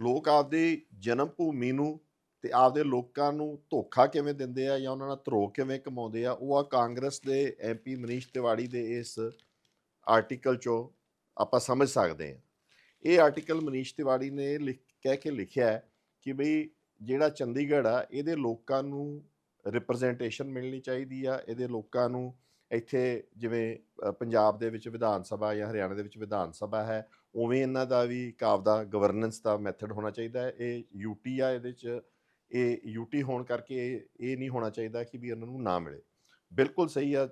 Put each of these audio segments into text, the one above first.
ਲੋਕ ਆਪਦੀ ਜਨਮ ਭੂਮੀ ਨੂੰ ਤੇ ਆਪਦੇ ਲੋਕਾਂ ਨੂੰ ਧੋਖਾ ਕਿਵੇਂ ਦਿੰਦੇ ਆ ਜਾਂ ਉਹਨਾਂ ਨਾਲ ਧਰੋ ਕਿਵੇਂ ਕਮਾਉਂਦੇ ਆ, ਉਹ ਆ ਕਾਂਗਰਸ ਦੇ ਐਮਪੀ ਮਨੀਸ਼ ਤਿਵਾੜੀ ਦੇ ਇਸ ਆਰਟੀਕਲ ਚੋਂ ਆਪਾਂ ਸਮਝ ਸਕਦੇ ਹਾਂ। ਇਹ ਆਰਟੀਕਲ ਮਨੀਸ਼ ਤਿਵਾੜੀ ਨੇ ਲਿਖ, ਕਹਿ ਕੇ ਲਿਖਿਆ ਹੈ ਕਿ ਬਈ ਜਿਹੜਾ ਚੰਡੀਗੜ੍ਹ ਆ, ਇਹਦੇ ਲੋਕਾਂ ਨੂੰ ਰਿਪਰੈਜ਼ੈਂਟੇਸ਼ਨ ਮਿਲਣੀ ਚਾਹੀਦੀ ਆ, ਇਹਦੇ ਲੋਕਾਂ ਨੂੰ ਇੱਥੇ ਜਿਵੇਂ ਪੰਜਾਬ ਦੇ ਵਿੱਚ ਵਿਧਾਨ ਸਭਾ ਜਾਂ ਹਰਿਆਣਾ ਦੇ ਵਿੱਚ ਵਿਧਾਨ ਸਭਾ ਹੈ, ਉਵੇਂ ਇਹਨਾਂ ਦਾ ਵੀ ਇੱਕ ਆਪਦਾ ਗਵਰਨੈਂਸ ਦਾ ਮੈਥਡ ਹੋਣਾ ਚਾਹੀਦਾ ਹੈ। ਇਹ ਯੂਟੀ ਆ ਇਹਦੇ ਚ, ਇਹ ਯੂਟੀ ਹੋਣ ਕਰਕੇ ਇਹ- ਇਹ ਨਹੀਂ ਹੋਣਾ ਚਾਹੀਦਾ ਕਿ ਵੀ ਇਹਨਾਂ ਨੂੰ ਨਾ ਮਿਲੇ। ਬਿਲਕੁਲ ਸਹੀ ਆ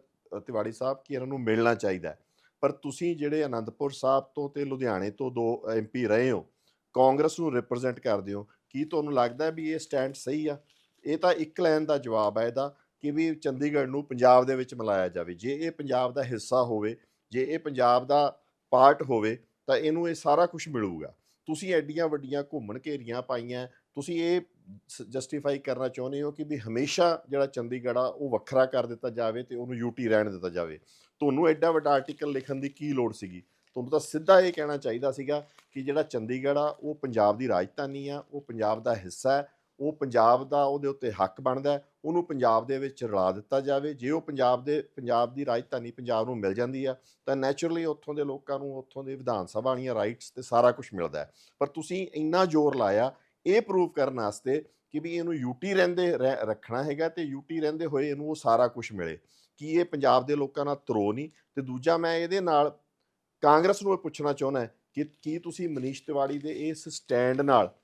ਤਿਵਾੜੀ ਸਾਹਿਬ ਕਿ ਇਹਨਾਂ ਨੂੰ ਮਿਲਣਾ ਚਾਹੀਦਾ ਪਰ ਤੁਸੀਂ ਜਿਹੜੇ ਅਨੰਦਪੁਰ ਸਾਹਿਬ ਤੋਂ ਤੇ ਲੁਧਿਆਣੇ ਤੋਂ ਦੋ ਐਮਪੀ ਰਹੇ ਹੋ, ਕਾਂਗਰਸ ਨੂੰ ਰਿਪਰੈਜ਼ੈਂਟ ਕਰਦੇ ਹੋ, ਕੀ ਤੁਹਾਨੂੰ ਲੱਗਦਾ ਵੀ ਇਹ ਸਟੈਂਡ ਸਹੀ ਆ? ਇਹ ਤਾਂ ਇੱਕ ਲਾਈਨ ਦਾ ਜਵਾਬ ਹੈ ਇਹਦਾ। ਕਿ ਵੀ ਚੰਡੀਗੜ੍ਹ ਨੂੰ ਪੰਜਾਬ ਦੇ ਵਿੱਚ ਮਿਲਾਇਆ ਜਾਵੇ। ਜੇ ਇਹ ਪੰਜਾਬ ਦਾ ਹਿੱਸਾ ਹੋਵੇ, ਜੇ ਇਹ ਪੰਜਾਬ ਦਾ ਪਾਰਟ ਹੋਵੇ, ਤਾਂ ਇਹਨੂੰ ਇਹ ਸਾਰਾ ਕੁਝ ਮਿਲੂਗਾ। ਤੁਸੀਂ ਐਡੀਆਂ ਵੱਡੀਆਂ ਘੁੰਮਣ ਘੇਰੀਆਂ ਪਾਈਆਂ, ਤੁਸੀਂ ਇਹ ਜਸਟੀਫਾਈ ਕਰਨਾ ਚਾਹੁੰਦੇ ਹੋ ਕਿ ਵੀ ਹਮੇਸ਼ਾ ਜਿਹੜਾ ਚੰਡੀਗੜ੍ਹ ਆ, ਉਹ ਵੱਖਰਾ ਕਰ ਦਿੱਤਾ ਜਾਵੇ ਤੇ ਉਹਨੂੰ ਯੂਟੀ ਰਹਿਣ ਦਿੱਤਾ ਜਾਵੇ। ਤੁਹਾਨੂੰ ਐਡਾ ਵੱਡਾ ਆਰਟੀਕਲ ਲਿਖਣ ਦੀ ਕੀ ਲੋੜ ਸੀਗੀ? ਤੁਹਾਨੂੰ ਤਾਂ ਸਿੱਧਾ ਇਹ ਕਹਿਣਾ ਚਾਹੀਦਾ ਸੀਗਾ ਕਿ ਜਿਹੜਾ ਚੰਡੀਗੜ੍ਹ ਆ, ਉਹ ਪੰਜਾਬ ਦੀ ਰਾਜਧਾਨੀ ਆ, ਉਹ ਪੰਜਾਬ ਦਾ ਹਿੱਸਾ ਹੈ ਉਹ ਪੰਜਾਬ ਦਾ ਉਹਦੇ ਉੱਤੇ ਹੱਕ ਬਣਦਾ ਉਹਨੂੰ ਪੰਜਾਬ ਦੇ ਵਿੱਚ ਰਲਾ ਦਿੱਤਾ ਜਾਵੇ। ਜੇ ਉਹ ਪੰਜਾਬ ਦੇ, ਪੰਜਾਬ ਦੀ ਰਾਜਧਾਨੀ ਪੰਜਾਬ ਨੂੰ ਮਿਲ ਜਾਂਦੀ ਆ ਤਾਂ ਨੈਚੁਰਲੀ ਉੱਥੋਂ ਦੇ ਲੋਕਾਂ ਨੂੰ, ਉੱਥੋਂ ਦੇ ਵਿਧਾਨ ਸਭਾ ਵਾਲੀਆਂ ਰਾਈਟਸ ਤੇ ਸਾਰਾ ਕੁਝ ਮਿਲਦਾ ਪਰ ਤੁਸੀਂ ਇੰਨਾ ਜ਼ੋਰ ਲਾਇਆ, ਇਹ ਪ੍ਰੂਵ ਕਰਨ ਵਾਸਤੇ ਕਿ ਵੀ ਇਹਨੂੰ ਯੂਟੀ ਰਹਿੰਦੇ ਰਹਿ- ਰੱਖਣਾ ਹੈਗਾ ਤੇ ਯੂਟੀ ਰਹਿੰਦੇ ਹੋਏ ਇਹਨੂੰ ਉਹ ਸਾਰਾ ਕੁਝ ਮਿਲੇ। ਕਿ ਇਹ ਪੰਜਾਬ ਦੇ ਲੋਕਾਂ ਨਾਲ ਤਰੋ ਨਹੀਂ? ਤੇ ਦੂਜਾ ਮੈਂ ਇਹਦੇ ਨਾਲ ਕਾਂਗਰਸ ਨੂੰ ਇਹ ਪੁੱਛਣਾ ਚਾਹੁੰਦਾ ਕਿ ਕੀ ਤੁਸੀਂ ਮਨੀਸ਼ ਤਿਵਾੜੀ ਦੇ ਇਸ ਸਟੈਂਡ ਨਾਲ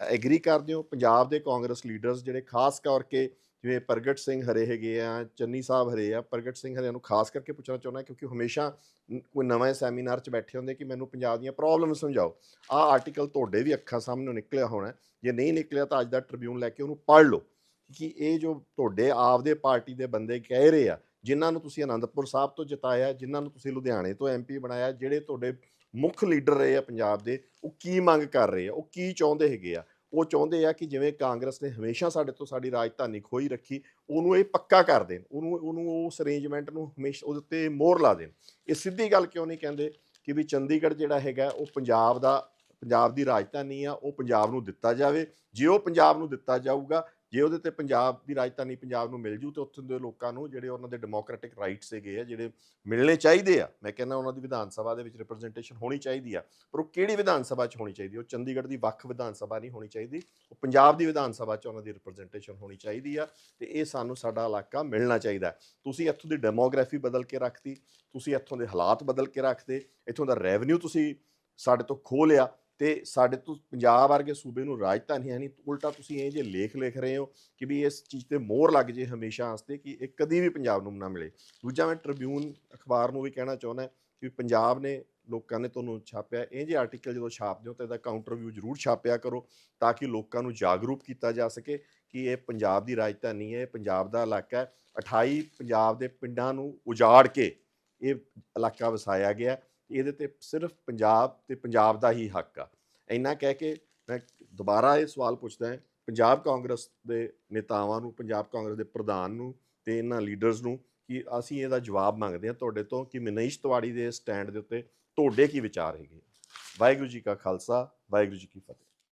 ਐਗਰੀ ਕਰਦੇ ਹੋ, ਪੰਜਾਬ ਦੇ ਕਾਂਗਰਸ ਲੀਡਰਸ ਜਿਹੜੇ ਖਾਸ ਕਰਕੇ ਜਿਵੇਂ ਪ੍ਰਗਟ ਸਿੰਘ ਹਰੇ ਹੈਗੇ ਆ, ਚੰਨੀ ਸਾਹਿਬ ਹਰੇ ਆ, ਪ੍ਰਗਟ ਸਿੰਘ ਹਰੇ ਨੂੰ ਖਾਸ ਕਰਕੇ ਪੁੱਛਣਾ ਚਾਹੁੰਦਾ ਕਿਉਂਕਿ ਹਮੇਸ਼ਾ ਕੋਈ ਨਵੇਂ ਸੈਮੀਨਾਰ 'ਚ ਬੈਠੇ ਹੁੰਦੇ ਕਿ ਮੈਨੂੰ ਪੰਜਾਬ ਦੀਆਂ ਪ੍ਰੋਬਲਮ ਸਮਝਾਓ। ਆਹ ਆਰਟੀਕਲ ਤੁਹਾਡੇ ਵੀ ਅੱਖਾਂ ਸਾਹਮਣੇ ਨਿਕਲਿਆ ਹੋਣਾ, ਜੇ ਨਹੀਂ ਨਿਕਲਿਆ ਤਾਂ ਅੱਜ ਦਾ ਟ੍ਰਿਬਿਊਨ ਲੈ ਕੇ ਉਹਨੂੰ ਪੜ੍ਹ ਲਓ। ਕਿ ਇਹ ਜੋ ਤੁਹਾਡੇ ਆਪਦੇ ਪਾਰਟੀ ਦੇ ਬੰਦੇ ਕਹਿ ਰਹੇ ਆ, ਜਿਨ੍ਹਾਂ ਨੂੰ ਤੁਸੀਂ ਆਨੰਦਪੁਰ ਸਾਹਿਬ ਤੋਂ ਜਿਤਾਇਆ, ਜਿਨ੍ਹਾਂ ਨੂੰ ਤੁਸੀਂ ਲੁਧਿਆਣੇ ਤੋਂ ਐਮਪੀ ਬਣਾਇਆ, ਜਿਹੜੇ ਤੁਹਾਡੇ ਮੁੱਖ ਲੀਡਰ ਰਹੇ ਆ ਪੰਜਾਬ ਦੇ, ਉਹ ਕੀ ਮੰਗ ਕਰ ਰਹੇ ਆ? ਉਹ ਕੀ ਚਾਹੁੰਦੇ ਹੈਗੇ ਆ? ਉਹ ਚਾਹੁੰਦੇ ਆ ਕਿ ਜਿਵੇਂ ਕਾਂਗਰਸ ਨੇ ਹਮੇਸ਼ਾ ਸਾਡੇ ਤੋਂ ਸਾਡੀ ਰਾਜਧਾਨੀ ਖੋਈ ਰੱਖੀ, ਉਹਨੂੰ ਇਹ ਪੱਕਾ ਕਰ ਦੇਣ, ਉਹਨੂੰ ਉਹਨੂੰ ਉਸ ਅਰੇਂਜਮੈਂਟ ਨੂੰ ਹਮੇਸ਼ਾ ਉਹਦੇ ਉੱਤੇ ਮੋਹਰ ਲਾ ਦੇਣ। ਇਹ ਸਿੱਧੀ ਗੱਲ ਕਿਉਂ ਨਹੀਂ ਕਹਿੰਦੇ ਕਿ ਵੀ ਚੰਡੀਗੜ੍ਹ ਜਿਹੜਾ ਹੈਗਾ, ਉਹ ਪੰਜਾਬ ਦਾ, ਪੰਜਾਬ ਦੀ ਰਾਜਧਾਨੀ ਆ, ਉਹ ਪੰਜਾਬ ਨੂੰ ਦਿੱਤਾ ਜਾਵੇ। ਜੇ ਉਹ ਪੰਜਾਬ ਨੂੰ ਦਿੱਤਾ ਜਾਊਗਾ ਜੇ ਉਹਦੇ ਤੇ ਪੰਜਾਬ ਦੀ ਰਾਜਧਾਨੀ ਪੰਜਾਬ ਨੂੰ ਮਿਲ ਜੂ ਤੇ ਉੱਥੋਂ ਦੇ ਲੋਕਾਂ ਨੂੰ ਜਿਹੜੇ ਉਹਨਾਂ ਦੇ ਡੈਮੋਕ੍ਰੈਟਿਕ ਰਾਈਟਸ ਹੈਗੇ ਆ, ਜਿਹੜੇ ਮਿਲਣੇ ਚਾਹੀਦੇ ਆ, ਮੈਂ ਕਹਿੰਦਾ ਉਹਨਾਂ ਦੀ ਵਿਧਾਨ ਸਭਾ ਦੇ ਵਿੱਚ ਰਿਪਰੈਜ਼ੈਂਟੇਸ਼ਨ ਹੋਣੀ ਚਾਹੀਦੀ ਆ, ਪਰ ਉਹ ਕਿਹੜੀ ਵਿਧਾਨ ਸਭਾ 'ਚ ਹੋਣੀ ਚਾਹੀਦੀ? ਉਹ ਚੰਡੀਗੜ੍ਹ ਦੀ ਵੱਖ ਵਿਧਾਨ ਸਭਾ ਨਹੀਂ ਹੋਣੀ ਚਾਹੀਦੀ, ਉਹ ਪੰਜਾਬ ਦੀ ਵਿਧਾਨ ਸਭਾ 'ਚ ਉਹਨਾਂ ਦੀ ਰਿਪਰੈਜ਼ੈਂਟੇਸ਼ਨ ਹੋਣੀ ਚਾਹੀਦੀ ਆ ਤੇ ਇਹ ਸਾਨੂੰ ਸਾਡਾ ਇਲਾਕਾ ਮਿਲਣਾ ਚਾਹੀਦਾ। ਤੁਸੀਂ ਇੱਥੋਂ ਦੀ ਡੈਮੋਗ੍ਰਾਫੀ ਬਦਲ ਕੇ ਰੱਖਤੀ, ਤੁਸੀਂ ਇੱਥੋਂ ਦੇ ਹਾਲਾਤ ਬਦਲ ਕੇ ਰੱਖਦੇ ਇੱਥੋਂ ਦਾ ਰੈਵਨਿਊ ਤੁਸੀਂ ਸਾਡੇ ਤੋਂ ਖੋਹ ਲਿਆ ਤੇ ਸਾਡੇ ਤੋਂ ਪੰਜਾਬ ਵਰਗੇ ਸੂਬੇ ਨੂੰ ਰਾਜਧਾਨੀ ਹੈ ਨਹੀਂ ਉਲਟਾ ਤੁਸੀਂ ਇਹ ਜੇ ਲੇਖ ਲਿਖ ਰਹੇ ਹੋ ਕਿ ਵੀ ਇਸ ਚੀਜ਼ ਤੇ ਮੋਹਰ ਲੱਗ ਜੇ ਹਮੇਸ਼ਾ ਵਾਸਤੇ ਕਿ ਇਹ ਕਦੀ ਵੀ ਪੰਜਾਬ ਨੂੰ ਨਾ ਮਿਲੇ। ਦੂਜਾ ਮੈਂ ਟ੍ਰਿਬਿਊਨ ਅਖਬਾਰ ਨੂੰ ਵੀ ਕਹਿਣਾ ਚਾਹੁੰਦਾ ਕਿ ਪੰਜਾਬ ਨੇ ਲੋਕਾਂ ਨੇ ਤੁਹਾਨੂੰ ਛਾਪਿਆ, ਇਹ ਜੇ ਆਰਟੀਕਲ ਜਦੋਂ ਛਾਪਦੇ ਹੋ ਤਾਂ ਇਹਦਾ ਕਾਊਂਟਰ ਵਿਊ ਜ਼ਰੂਰ ਛਾਪਿਆ ਕਰੋ ਤਾਂ ਕਿ ਲੋਕਾਂ ਨੂੰ ਜਾਗਰੂਕ ਕੀਤਾ ਜਾ ਸਕੇ ਕਿ ਇਹ ਪੰਜਾਬ ਦੀ ਰਾਜਧਾਨੀ ਹੈ, ਇਹ ਪੰਜਾਬ ਦਾ ਇਲਾਕਾ ਹੈ। 28 ਪੰਜਾਬ ਦੇ ਪਿੰਡਾਂ ਨੂੰ ਉਜਾੜ ਕੇ ਇਹ ਇਲਾਕਾ ਵਸਾਇਆ ਗਿਆ ਇਹਦੇ ਤੇ ਸਿਰਫ ਪੰਜਾਬ ਤੇ ਪੰਜਾਬ ਦਾ ਹੀ ਹੱਕ ਆ। ਇੰਨਾ ਕਹਿ ਕੇ ਮੈਂ ਦੁਬਾਰਾ ਇਹ ਸਵਾਲ ਪੁੱਛਦਾ ਹਾਂ, ਪੰਜਾਬ ਕਾਂਗਰਸ ਦੇ ਨੇਤਾਵਾਂ ਨੂੰ, ਪੰਜਾਬ ਕਾਂਗਰਸ ਦੇ ਪ੍ਰਧਾਨ ਨੂੰ ਤੇ ਇਹਨਾਂ ਲੀਡਰਸ ਨੂੰ ਕਿ ਅਸੀਂ ਇਹਦਾ ਜਵਾਬ ਮੰਗਦੇ ਹਾਂ ਤੁਹਾਡੇ ਤੋਂ ਕਿ ਮਨੀਸ਼ ਤਿਵਾੜੀ ਦੇ ਸਟੈਂਡ ਦੇ ਉੱਤੇ ਤੁਹਾਡੇ ਕੀ ਵਿਚਾਰ ਹੈਗੇ ਵਾਹਿਗੁਰੂ ਜੀ ਕਾ ਖਾਲਸਾ, ਵਾਹਿਗੁਰੂ ਜੀ ਕੀ ਫਤਿਹ।